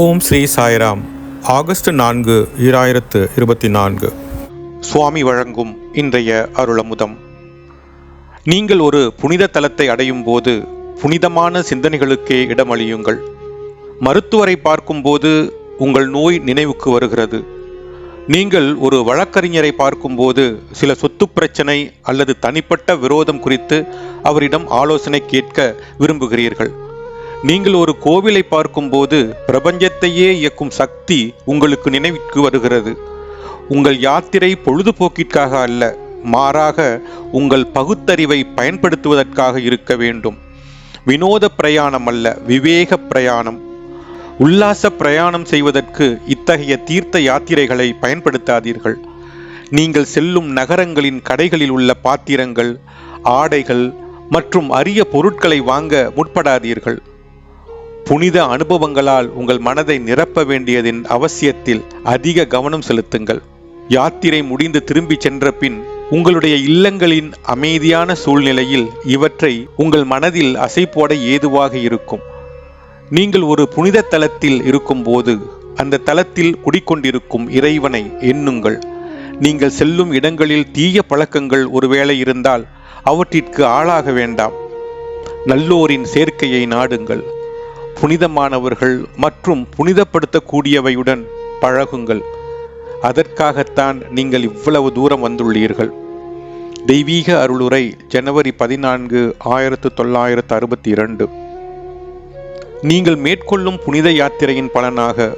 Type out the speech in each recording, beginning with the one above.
ஓம் Sri Sairam. August நான்கு ஈராயிரத்து இருபத்தி நான்கு. சுவாமி வழங்கும் இன்றைய அருளமுதம். நீங்கள் ஒரு புனித தலத்தை அடையும் போது புனிதமான சிந்தனைகளுக்கே இடமளியுங்கள். மருத்துவரை பார்க்கும்போது உங்கள் நோய் நினைவுக்கு வருகிறது. நீங்கள் ஒரு வழக்கறிஞரை பார்க்கும்போது சில சொத்து பிரச்சனை அல்லது தனிப்பட்ட விரோதம் குறித்து அவரிடம் ஆலோசனை கேட்க விரும்புகிறீர்கள். நீங்கள் ஒரு கோவிலை பார்க்கும்போது பிரபஞ்சத்தையே இயக்கும் சக்தி உங்களுக்கு நினைவுக்கு வருகிறது. உங்கள் யாத்திரை பொழுதுபோக்கிற்காக அல்ல மாறாக உங்கள் பகுத்தறிவை பயன்படுத்துவதற்காக இருக்க வேண்டும். வினோத பிரயாணம் அல்ல விவேக பிரயாணம். உல்லாச பிரயாணம் செய்வதற்கு இத்தகைய தீர்த்த யாத்திரைகளை பயன்படுத்தாதீர்கள். நீங்கள் செல்லும் நகரங்களின் கடைகளில் உள்ள பாத்திரங்கள் ஆடைகள் மற்றும் அரிய பொருட்களை வாங்க முற்படாதீர்கள். புனித அனுபவங்களால் உங்கள் மனதை நிரப்ப வேண்டியதின் அவசியத்தில் அதிக கவனம் செலுத்துங்கள். யாத்திரை முடிந்து திரும்பி சென்ற பின் உங்களுடைய இல்லங்களின் அமைதியான சூழ்நிலையில் இவற்றை உங்கள் மனதில் அசை போட ஏதுவாக இருக்கும். நீங்கள் ஒரு புனித தலத்தில் இருக்கும்போது அந்த தலத்தில் குடிக்கொண்டிருக்கும் இறைவனை எண்ணுங்கள். நீங்கள் செல்லும் இடங்களில் தீய பழக்கங்கள் ஒருவேளை இருந்தால் அவற்றிற்கு ஆளாக வேண்டாம். நல்லோரின் சேர்க்கையை நாடுங்கள். புனிதமானவர்கள் மற்றும் புனிதப்படுத்தக்கூடியவையுடன் பழகுங்கள். அதற்காகத்தான் நீங்கள் இவ்வளவு தூரம் வந்துள்ளீர்கள். தெய்வீக அருளுரை ஜனவரி பதினான்கு ஆயிரத்து தொள்ளாயிரத்து அறுபத்தி இரண்டு. நீங்கள் மேற்கொள்ளும் புனித யாத்திரையின் பலனாக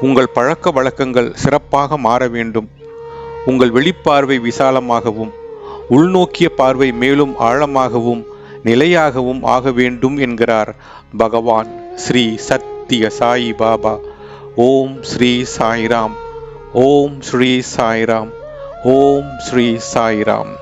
உங்கள் பழக்க வழக்கங்கள் சிறப்பாக மாற வேண்டும். உங்கள் வெளிப்பார்வை விசாலமாகவும் உள்நோக்கிய பார்வை மேலும் ஆழமாகவும் நிலையாகவும் ஆக வேண்டும் என்கிறார் பகவான் ஸ்ரீ சத்திய சாயி பாபா. ஓம் ஸ்ரீ சாய்ராம். ஓம் ஸ்ரீ சாய்ராம். ஓம் ஸ்ரீ சாய்ராம்.